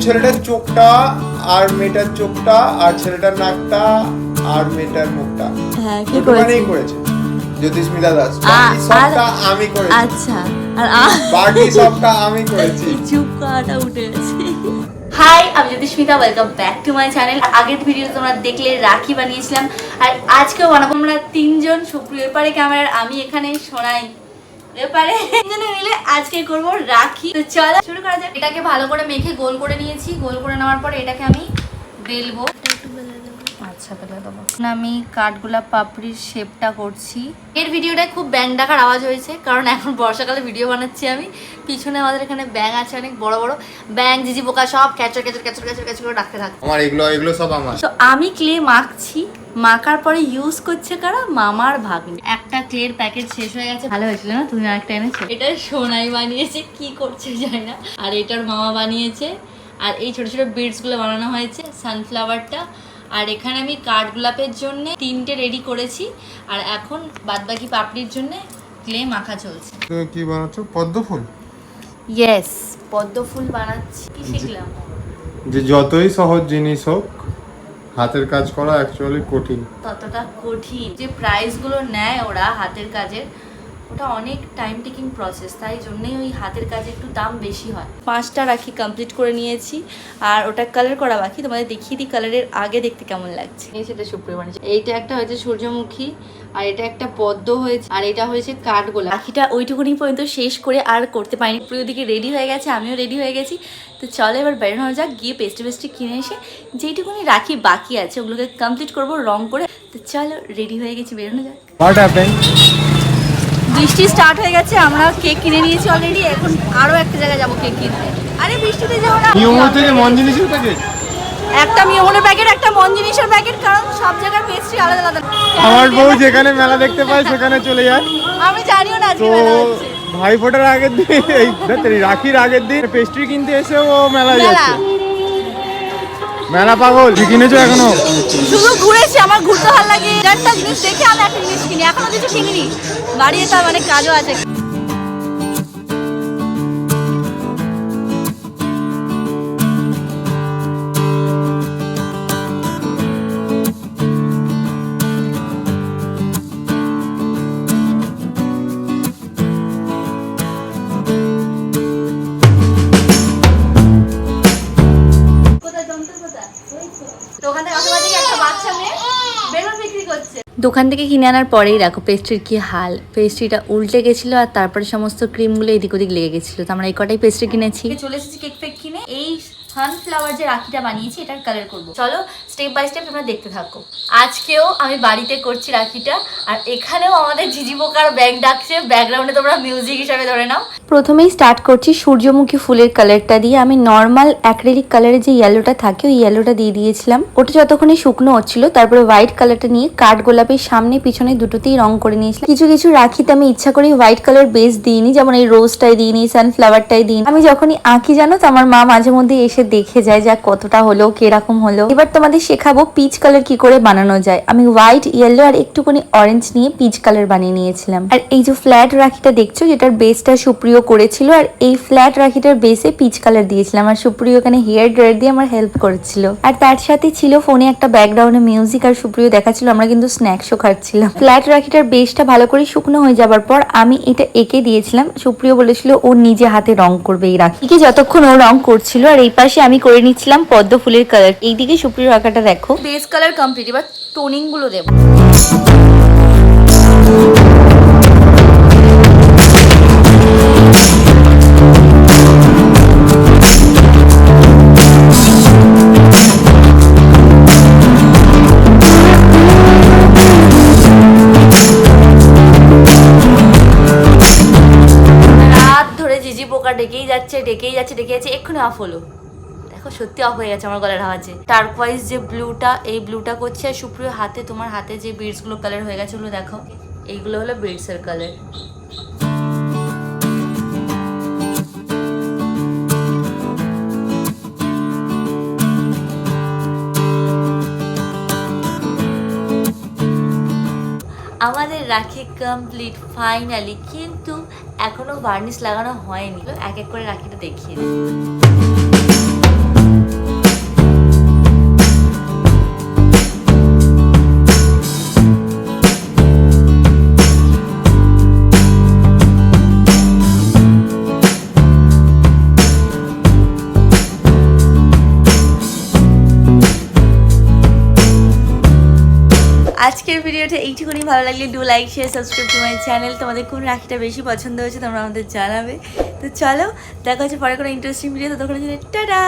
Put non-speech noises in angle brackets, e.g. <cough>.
ছেলেটার চোখটা আর মেয়েটার চোখটা আর ছেলেটার নাকটা আর মেয়েটার মুখটা। হ্যাঁ কি করেছে? জ্যোতিস্মিতা দাস। সবটা আমি করেছি। আচ্ছা আর বাকি সবটা আমি করেছি। <laughs> চুপ করাটা উঠে গেছে। হাই আমি Jyotismita welcome back to my channel আগের ভিডিও তোমরা দেখলে রাখি বানিয়েছিলাম। আর আজকেও বানাবো। আমরা তিনজন সুপ্রিয়। এপারে ক্যামেরার আমি এখানে শোনাই তিনজনে মিলে আজকে করব রাখি। তো চলো শুরু করা যাক। এটাকে ভালো করে মেখে গোল করে নিয়েছি। গোল করে নেওয়ার পর এটাকে আমি বেলবো। আচ্ছা বেলে দেবো। আমি কাঠগোলাপ পাপড়ির শেপটা করছি। এর ভিডিওটায় খুব ব্যাং ডাকার আওয়াজ হয়েছে কারণ এখন বর্ষাকালে ভিডিও বানাচ্ছি আমি। পিছনে আমাদের এখানে ব্যাং আছে অনেক বড় বড়। ব্যাং জিজি পোকা সব ক্যাচর ক্যাচর ক্যাচর ক্যাচর ক্যাচর করে ডাকতে থাকে। আমার এগুলো এগুলো সব আমার। তো আমি ক্লে মাখছি। মাখার পরে ইউজ করছে কারা? মামার ভাগ্নি। একটা ক্লের প্যাকেট শেষ হয়ে গেছে। ভালো হয়েছিল না? তুমি আরেকটা এনেছো? এটা সোনাই বানিয়েছে কি করছে জানি না। আর এটার মামা বানিয়েছে। আর এই ছোট ছোট বিডসগুলো বানানো হয়েছে সানফ্লাওয়ারটা আর এখানে আমি কাঠগোলাপের জন্য তিনটে রেডি করেছি। আর এখন বাদবাকি পাপড়ির জন্য ক্লে মাখা চলছে। তুমি কি বানাচ্ছো? পদ্ম ফুল? ইয়েস পদ্ম ফুল বানাচ্ছি। কি শিখলাম? যে যতই সহজ জিনিস হোক হাতের কাজ করা অ্যাকচুয়ালি কঠিন। ততটা কঠিন। যে প্রাইসগুলো নেয় ওরা হাতের কাজের ওটা অনেক টাইম টেকিং প্রসেস তাই জন্যই ওই হাতের কাজে একটু দাম বেশি হয়। পাঁচটা রাখি কমপ্লিট করে নিয়েছি আর ওটা কালার করা বাকি তোমাদের দেখিয়ে দিই কালারের আগে দেখতে কেমন লাগছে। এই সেটা সুপ্রিয় বানিয়েছে এইটা একটা হয়েছে সূর্যমুখী আর এটা একটা পদ্ম হয়েছে আর এটা হয়েছে কাঠগোলা রাখিটা ওইটুকুনি পর্যন্ত শেষ করে আর করতে পারিনি। প্রিয় দিকে রেডি হয়ে গেছে আমিও রেডি হয়ে গেছি। তো চলো এবার বেরোনো যাক গিয়ে পেস্টে পেস্টে কিনে এসে যেইটুকুনি রাখি বাকি আছে ওগুলোকে কমপ্লিট করব রং করে। তো চলো রেডি হয়ে গেছি বেরোনো যাক। বৃষ্টি স্টার্ট হয়ে গেছে আমরা কেক কিনে নিয়েছি অলরেডি এখন আরও একটা জায়গায় যাব কেক কিনতে। আরে বৃষ্টিতে যাব না মন জিনিসের প্যাকেট একটা মিয়মনের প্যাকেট একটা মন জিনিসের প্যাকেট কারণ সব জায়গার পেস্ট্রি আলাদা আলাদা। আমার বউ যেখানে মেলা দেখতে পায় সেখানে চলে যায়। আমি জানিও না আজকে তো মেলা হচ্ছে। ভাই ফোটার আগের দিন এই রাখির আগের দিন পেস্ট্রি কিনতে এসে ও মেলা মেলা। যাচ্ছে। মেলা পাগল। কি কিনেছো এখনও? শুধু ঘুরেছি আমার ঘুরতে ভালো লাগে। একটা জিনিস দেখে আমি একটা জিনিস কিনি এখনও কিছু কিনিনি। বাড়ি যেতে অনেক কাজও আছে। Yeah. বাচ্চা মেয়ে বেলুন বিক্রি করছে। দোকান থেকে কিনে আনার পরেই দেখো পেস্ট্রির কি হাল। পেস্ট্রিটা উল্টে গেছিল আর তারপরে সমস্ত ক্রিমগুলো এদিক ওদিক লেগে গেছিল। তো আমরা এই কটাই পেস্ট্রি কিনেছি। চলে এসেছি কেক ফেক কিনে। এই সানফ্লাওয়ার যে রাখিটা বানিয়েছি এটার কালার করব। চলো স্টেপ বাই স্টেপ তোমরা দেখতে থাকো। আজকেও আমি বাড়িতে করছি রাখিটা আর এখানেও আমাদের ঝিঝি পোকার ব্যাগ ডাকছে। ব্যাকগ্রাউন্ডে তোমরা মিউজিক হিসাবে ধরে নাও। প্রথমেই স্টার্ট করছি সূর্যমুখী ফুলের কালারটা দিয়ে। আমি নর্মাল অ্যাক্রেলিক কালারের যে ইয়েলোটা থাকে ওই ইয়েলোটা দিয়ে দিয়েছিলাম। ওটা যতক্ষণে শুকনো হচ্ছিল তারপরে হোয়াইট কালারটা নিয়ে কাঠ গোলাপের সামনে পিছনে দুটোতেই রং করে নিয়েছিলাম কিছু কিছু রাখিতে আমি ইচ্ছা করি হোয়াইট কালার বেস দিইনি, যেমন এই রোজটাই দিইনি সানফ্লাওয়ারটাই দিইনি। আমি যখনই আঁকি, জানো তো, আমার মা মাঝে মধ্যে এসে দেখে যায় যা কতটা হলো, কীরকম হলো। এবার তোমাদের শেখাবো পিচ কালার কি করে বানানো যায়। আমি হোয়াইট ইয়েলো আর একটুখানি অরেঞ্জ নিয়ে পিচ কালার বানিয়ে নিয়েছিলাম। আর এই যে ফ্ল্যাট রাখিটা দেখছ, যেটার বেসটা সুপ্রিয় করেছিল, আর এই ফ্ল্যাট রাখিটার বেসে পিচ কালার দিয়েছিলাম। আর সুপ্রিয় এখানে হেয়ার ড্রায়ার দিয়ে আমার হেল্প করেছিল। আর তার সাথে ছিল ফোনে একটা ব্যাকগ্রাউন্ডে মিউজিক আর সুপ্রিয় দেখাচ্ছিল, আমরা কিন্তু স্ন্যাক্সও খাচ্ছিলাম। ফ্ল্যাট রাখিটার বেসটা ভালো করে শুকনো হয়ে যাবার পর আমি এটা এঁকে দিয়েছিলাম। সুপ্রিয় বলেছিল, ও নিজে হাতে রং করবে এই রাখিকে। যতক্ষণ ও রং করছিল, আর এই পাশে আমি করে নিচ্ছিলাম পদ্ম ফুলের কালার এইদিকে সুপ্রিয় রাখাটা দেখো। বেস কালার কমপ্লিট এবার টোনিংগুলো দেবো। পোকা ডেকেই যাচ্ছে ডেকেই যাচ্ছে ডেকে যাচ্ছে, এক্ষুনি অফ হলো। দেখো, সত্যি অফ হয়ে গেছে আমার গলার আওয়াজে। টার্কওয়াইজ যে ব্লুটা এই ব্লুটা করছে আর সুপ্রিয়, হাতে, তোমার হাতে যে বিডসগুলো কালার হয়ে গেছে, ওগুলো দেখো। এইগুলো হলো বিডস এর কালার কমপ্লিট ফাইনালি কিন্তু এখনও বার্নিশ লাগানো হয়নি। এক এক করে রাখিটা দেখিয়ে দিই। আজকের ভিডিওটা এইটুকুনি। ভালো লাগলে do like share subscribe to my channel তোমাদের কোন রাখিটা বেশি পছন্দ হয়েছে তোমরা আমাদের জানাবে। তো চলো, দেখা হচ্ছে পরে কোনো ইন্টারেস্টিং ভিডিও তো তখন টাটা!